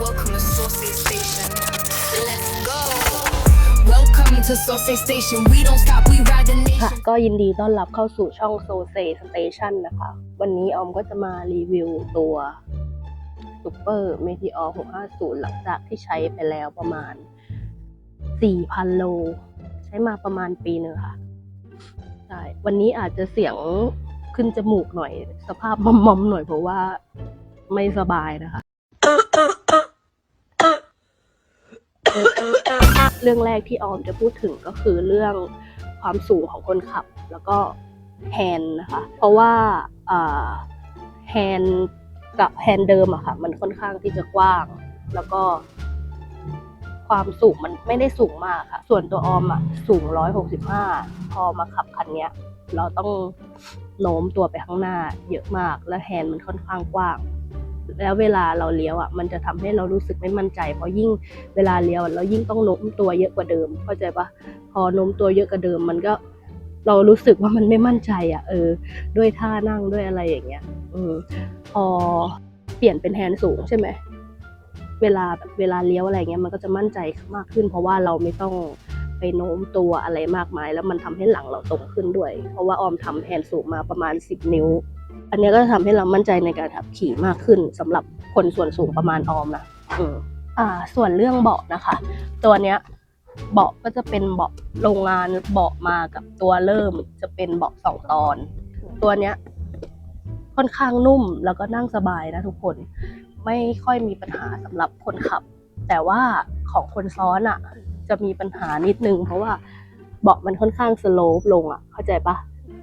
Welcome to Saucy Station. Let's go. Welcome to Saucy Station. We don't stop, we ride the ค่ะ nation. ก็ยินดีต้อนรับเข้าสู่ช่องโซเซสเตชันนะคะ วันนี้ออมก็จะมารีวิวตัวซูเปอร์เมทิออ650 หลังจากที่ใช้ไปแล้วประมาณ 4,000 โล ใช้มาประมาณปีหนึ่งค่ะใช่วันนี้อาจจะเสียงขึ้นจมูกหน่อย สภาพมอมๆหน่อยเพราะว่าไม่สบายนะคะ เรื่องแรกที่ออมจะพูดถึงก็คือเรื่องความสูงของคนขับ แล้วก็แฮนนะคะ เพราะว่าแฮนกับแฮนเดิมอะค่ะ มันค่อนข้างที่จะกว้าง แล้วก็ความสูงมันไม่ได้สูงมากค่ะ ส่วนตัวออมอะสูง 165 พอมาขับคันเนี้ยเราต้องโน้มตัวไปข้างหน้าเยอะมาก และแฮนด์มันค่อนข้างกว้าง แล้วเวลาเราเลี้ยวอะมันจะทำให้เรารู้สึกไม่มั่นใจ เพราะยิ่งเวลาเลี้ยวเรายิ่งต้องโน้มตัวเยอะกว่าเดิม เข้าใจปะพอโน้มตัวเยอะกว่าเดิม มันก็เรารู้สึกว่ามันไม่มั่นใจอะ เออ ด้วยท่านั่งด้วยอะไรอย่างเงี้ย อืมพอเปลี่ยนเป็นแฮนด์สูงใช่ไหมเวลาเวลาเลี้ยวอะไรเงี้ยมันก็จะมั่นใจมากขึ้น เพราะว่าเราไม่ต้องไปโน้มตัวอะไรมากมาย แล้วมันทำให้หลังเราตรงขึ้นด้วย เพราะว่าออมทำแฮนด์สูงมาประมาณ 10 นิ้ว อันนี้ก็จะทำให้เรามั่นใจในการขับขี่มากขึ้นสำหรับคนส่วนสูงประมาณออมนะอืมอ่า ส่วนเรื่องเบาะนะคะ ตัวเนี้ยเบาะก็จะเป็นเบาะโรงงานเบาะมากับตัวเริ่มจะเป็นเบาะสองตอน ตัวเนี้ยค่อนข้างนุ่มแล้วก็นั่งสบายนะทุกคนไม่ค่อยมีปัญหาสำหรับคนขับ แต่ว่าของคนซ้อนอะ่ะ จะมีปัญหานิดนึง เพราะว่าเบาะมันค่อนข้างสโลปลงอะ่ะ เข้าใจปะ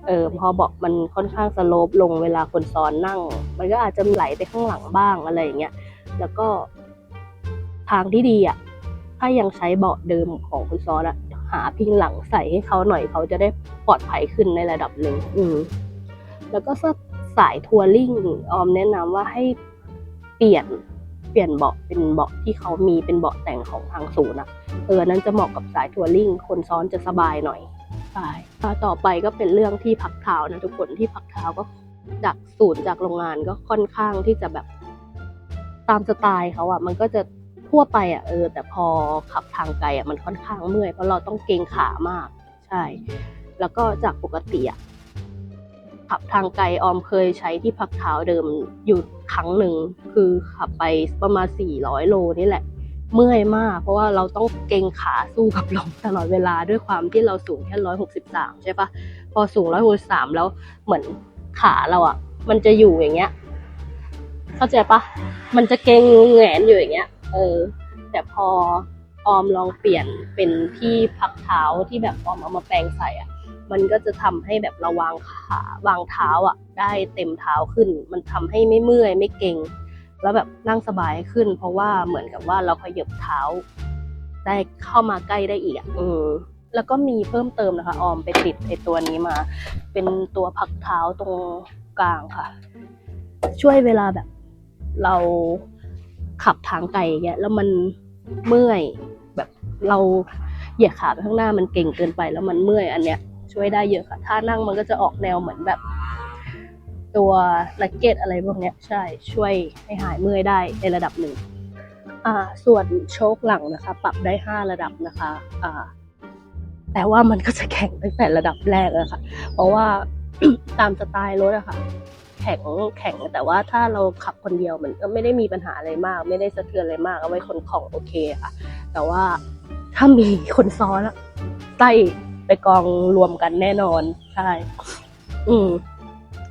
เออพอเบาะมันค่อนข้างสโลปลงเวลาคนซ้อนนั่ง มันก็อาจจะไหลไปข้างหลังบ้างอะไรอย่างเงี้ยแล้วก็ทางที่ดีอะ่ะถ้ายังใช้เบาะเดิมของคนซ้อนอะหาพิงหลังใส่ให้เขาหน่อยเขาจะได้ปลอดภัยขึ้นในระดับหนึ่งอืมแล้วก็สายทัวริงออมแนะนำว่าให้เปลี่ยนเปลี่ยนเบาะเป็นเบาะที่เขามีเป็นเบาะแต่งของทางศูนย์อะเอออนนั้นจะเหมาะกับสายทัวริงคนซ้อนจะสบายหน่อย ใช่ต่อไปก็เป็นเรื่องที่พักเท้านะทุกคนที่พักเท้าก็จากศูนย์จากโรงงานก็ค่อนข้างที่จะแบบตามสไตล์เขาอะมันก็จะทั่วไปอะเออ แต่พอขับทางไกลอะมันค่อนข้างเมื่อยเพราะเราต้องเกรงขามาก ใช่ แล้วก็จากปกติอะขับทางไกลออมเคยใช้ที่พักเท้าเดิมอยู่ครั้งหนึ่งคือขับไปประมาณ400โลนี่แหละ เมื่อยมาก เพราะว่าเราต้องเกรงขาสู้กับลมตลอดเวลาด้วยความที่เราสูงแค่163ใช่ปะพอสูง163แล้วเหมือนขาเราอะ มันจะอยู่อย่างเงี้ย เข้าใจปะมันจะเกรงแหงนอยู่อย่างเงี้ย เออ แต่พอออมลองเปลี่ยนเป็นที่พักเท้าที่แบบออมเอามาแปลงใส่อะ มันก็จะทำให้แบบราวางขาวางเท้าอะ ได้เต็มเท้าขึ้น มันทำให้ไม่เมื่อยไม่เกร็ง แล้วแบบนั่งสบายขึ้น เพราะว่าเหมือนกับว่าเราขยับเท้า ได้เข้ามาใกล้ได้อีกอะอืมแล้วก็มีเพิ่มเติมนะคะออมไปติดไอตัวนี้มา เป็นตัวพักเท้าตรงกลางค่ะ ช่วยเวลาแบบ เราขับทางไกลอย่างเงี้ยแล้วมันเมื่อยแบบเราเหยียดขาไปข้างหน้ามันเก่งเกินไป แล้วมันเมื่อยอันเนี้ย ช่วยได้เยอะค่ะ ถ้านั่งมันก็จะออกแนวเหมือนแบบ ตัวลักเก็ตอะไรพวกนี้ใช่ช่วยให้หายเมื่อยได้ในระดับหนึ่งอ่าส่วนโชคหลังนะคะ ปรับได้ห้าระดับนะคะอ่าแต่ว่ามันก็จะแข็งตั้งแต่ระดับแรกเลยค่ะ เพราะว่าตามสไตล์รถอะค่ะแข็งแข็งแต่ว่าถ้าเราขับคนเดียวมันก็ไม่ได้มีปัญหาอะไรมาก ไม่ได้สะเทือนอะไรมากเอาไว้คนของโอเคค่ะ แต่ว่าถ้ามีคนซ้อนอะไส้ไปกองรวมกันแน่นอน ใช่ อืม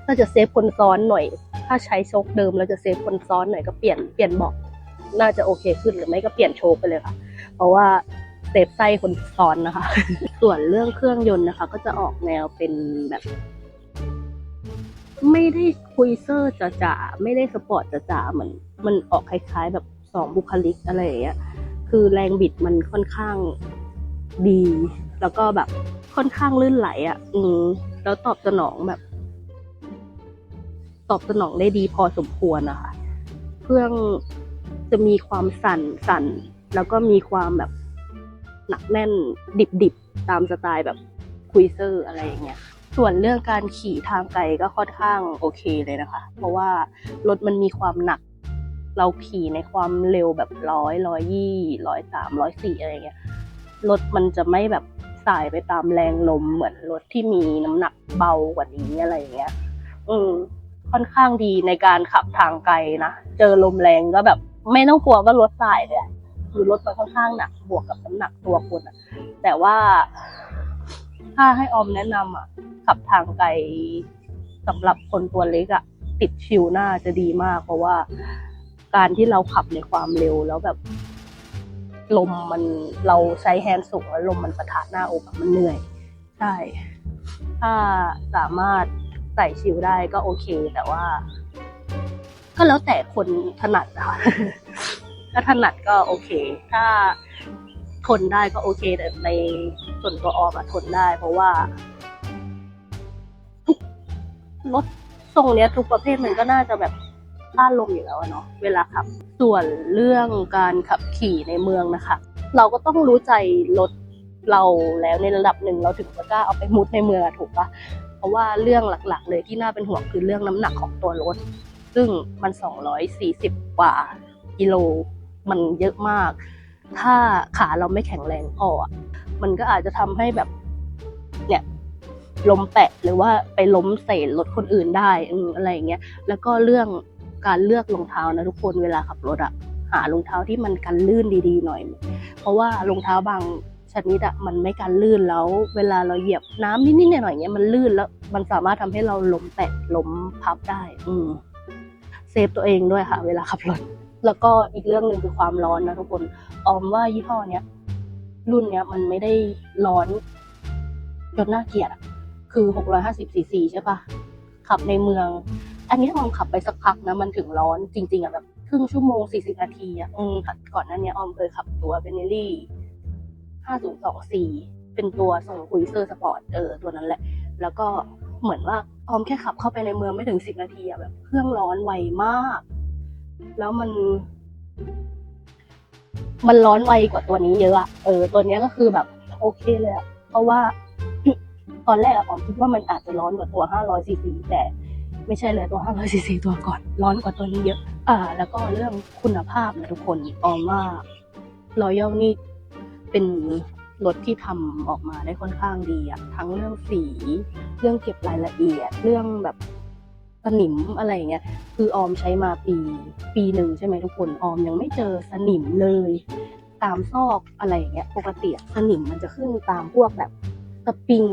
ถ้าจะเซฟคนซ้อนหน่อย ถ้าใช้โชคเดิมแล้วจะเซฟคนซ้อนหน่อยก็เปลี่ยนเปลี่ยนเบาะน่าจะโอเคขึ้นหรือไม่ก็เปลี่ยนโชคไปเลยค่ะ เพราะว่าเซฟไส้คนซ้อนนะคะ ส่วนเรื่องเครื่องยนต์นะคะ ก็จะออกแนวเป็นแบบ ไม่ได้คุยเซอร์จ๋าๆไม่ได้สปอร์ตจ๋าๆเหมือนมันออกคล้ายๆ แบบสองบุคลิกอะไรอย่างเงี้ยคือแรงบิดมันค่อนข้างดี แล้วก็แบบค่อนข้างลื่นไหลอะ อืมแล้วตอบสนองแบบ ตอบสนองได้ดีพอสมควรนะคะเครื่องจะมีความสั่นสั่น แล้วก็มีความแบบหนักแน่นดิบดิบตามสไตล์แบบคุยเซอร์อะไรอย่างเงี้ยส่วนเรื่องการขี่ทางไกลก็ค่อนข้างโอเคเลยนะคะ เพราะว่ารถมันมีความหนัก เราขี่ในความเร็วแบบร้อยร้อยยี่ร้อยสามร้อยสี่อะไรเงี้ยรถมันจะไม่แบบสายไปตามแรงลมเหมือนรถที่มีน้ำหนักเบากว่านี้อะไรเงี้ยอืม ค่อนข้างดีในการขับทางไกลนะ เจอลมแรงก็แบบ ไม่ต้องกลัวว่ารถสายเลยคือรถมันค่อนข้างหนักบวกกับน้ำหนักตัวคนอะแต่ว่าถ้าให้ออมแนะนำอะขับทางไกลสำหรับคนตัวเล็กอะติดชิวหน้าจะดีมาก เพราะว่าการที่เราขับในความเร็วแล้วแบบลมมันเราใช้แฮนด์สูงแล้วลมมันประทะหน้าอกมันเหนื่อย ใช่ ถ้าสามารถ ใส่ชิลได้ก็โอเคแต่ว่า ก็แล้วแต่คนถนัดอะค่ะถ้าถนัดก็โอเค ถ้าทนได้ก็โอเค แต่ในส่วนตัวออมอะทนได้ เพราะว่าทุกรถทรงเนี้ยทุกประเภทมันก็น่าจะแบบต้านลมอยู่แล้วเนาะเวลาขับ ส่วนเรื่องการขับขี่ในเมืองนะคะ เราก็ต้องรู้ใจรถเราแล้วในระดับหนึ่งเราถึงจะกล้าเอาไปมุดในเมืองอะถูกปะ ราะว่าเรื่องหลักๆ เลยที่น่าเป็นห่วงคือเรื่องน้ำหนักของตัวรถ ซึ่งมัน 240 กว่ากิโลมันเยอะมาก ถ้าขาเราไม่แข็งแรงพอมันก็อาจจะทำให้แบบเนี่ยล้มแปะหรือว่าไปล้มใส่รถคนอื่นได้อืมอะไรอย่างเงี้ยแล้วก็เรื่องการเลือกรองเท้านะทุกคนเวลาขับรถอะหารองเท้าที่มันกันลื่นดีๆหน่อย เพราะว่ารองเท้าบาง ชนิดอะมันไม่กันลื่นแล้ว เวลาเราเหยียบน้ำนิดๆหน่อยๆเงี้ยมันลื่นแล้ว มันสามารถทำให้เราล้มแตะล้มพับได้ อืมเซฟตัวเองด้วยค่ะ เวลาขับรถแล้วก็อีกเรื่องหนึ่งคือความร้อนนะทุกคนออมว่ายี่ห้อเนี้ยรุ่นเนี้ยมันไม่ได้ร้อนจนน่าเกลียดอะคือ650ซีซีใช่ปะขับในเมือง อันนี้ออมขับไปสักพักนะ มันถึงร้อนจริง ๆอะแบบครึ่งชั่วโมงสี่สิบนาทีอะอืมก่อนหน้านี้ออมเคยขับตัวเบเนลี่ ห้าศูนย์สองสี่เป็นตัวส่งคุยเซอร์สปอร์ตเออตัวนั้นแหละ แล้วก็เหมือนว่าออมแค่ขับเข้าไปในเมืองไม่ถึงสิบนาทีอะแบบเครื่องร้อนไวมาก แล้วมัน มันร้อนไวกว่าตัวนี้เยอะอะเออ ตัวนี้ก็คือแบบ โอเคเลยอะเพราะว่า ตอนแรกอะออมคิดว่ามันอาจจะร้อนกว่าตัว500ซีซีแต่ไม่ใช่เลยตัว500ซีซีตัวก่อน ร้อนกว่าตัวนี้เยอะ อ่า แล้วก็เรื่องคุณภาพนะทุกคนออมว่า รอยัลนี่ เป็นรถที่ทำออกมาได้ค่อนข้างดีอะทั้งเรื่องสี เรื่องเก็บรายละเอียด เรื่องแบบสนิมอะไรอย่างเงี้ย คือออมใช้มาปีปีหนึ่งใช่ไหมทุกคน ออมยังไม่เจอสนิมเลย ตามซอกอะไรอย่างเงี้ย ปกติสนิมมันจะขึ้นตามพวกแบบสปริง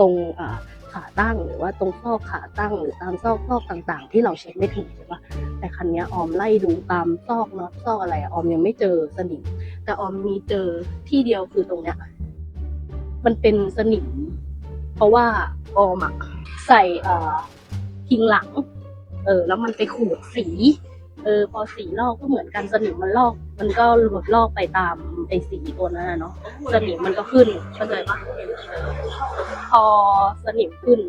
ตรงอ่าขาตั้งหรือว่าตรงซอกขาตั้งหรือตามซอกซอกต่างๆ ที่เราเช็คไม่ถึงใช่ปะ แต่คันนี้ออมไล่ดูตามซอกน็อตซอกอะไรออมยังไม่เจอสนิม แต่ออมมีเจอที่เดียวคือตรงเนี้ยมันเป็นสนิม เพราะว่าออมอะใส่เอ่อพิงหลัง เออ แล้วมันไปขูดสี เออ พอสีลอกก็เหมือนกันสนิมมันลอก มันก็หลุดลอกไปตามไอ้สีตัวนั้นนะเนาะสนิมมันก็ขึ้นเข้าใจปะพอสนิมขึ้น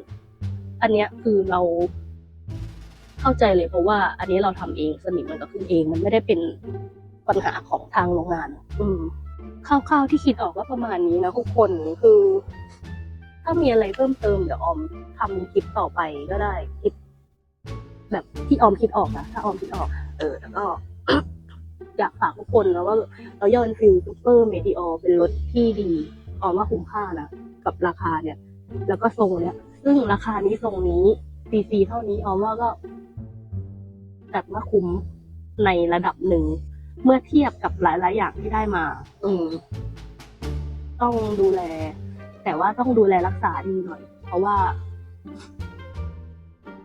อันเนี้ยคือเรา เข้าใจเลยเพราะว่าอันนี้เราทำเองสนิมมันก็ขึ้นเอง มันไม่ได้เป็นปัญหาของทางโรงงาน อืมคร่าวๆที่คิดออกก็ประมาณนี้นะทุกคนคือ ถ้ามีอะไรเพิ่มเติมเดี๋ยวออมทำคลิปต่อไปก็ได้คลิปแบบที่ออมคิดออกนะถ้าออมคิดออก เออ แล้วก็อยากฝากทุกคนนะว่าเราย่อนฟิลซูเปอร์เมดิออเป็นรถที่ดีออมว่าคุ้มค่านะกับราคาเนี่ย แล้วก็ทรงเนี่ย ซึ่งราคานี้ทรงนี้ซีซีเท่านี้ออมว่าก็ จัดว่าคุ้มในระดับหนึ่ง เมื่อเทียบกับหลาย ๆ อย่างที่ได้มา อืมต้องดูแล แต่ว่าต้องดูแลรักษาดีหน่อย เพราะว่า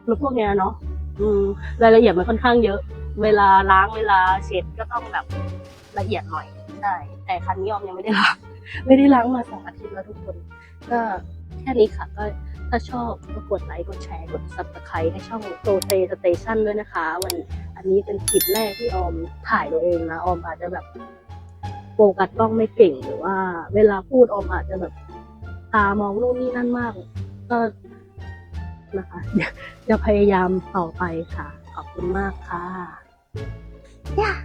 รถพวกเนี้ยเนาะอืมรายละเอียดมันค่อนข้างเยอะ เวลาล้างเวลาเช็ดก็ต้องแบบละเอียดหน่อยใช่แต่คันนี้ออมยังไม่ได้ล้างไม่ได้ล้างมาสองอาทิตย์แล้วทุกคน ก็แค่นี้ค่ะก็ ถ้าชอบก็กดไลค์กดแชร์กด subscribe ให้ช่องโ o เตสเตชันด้วยนะคะ วันอันนี้เป็นคลิปแรกที่ออมถ่ายตัวเองนะออมอาจจะแบบโฟกัสกล้องไม่เก่งหรือว่า เวลาพูดออมอาจจะแบบตามองนู่นนี่นั่นมาก ก็นะคะจะพยายามต่อไปค่ะ ขอบคุณมากค่ะ Yeah.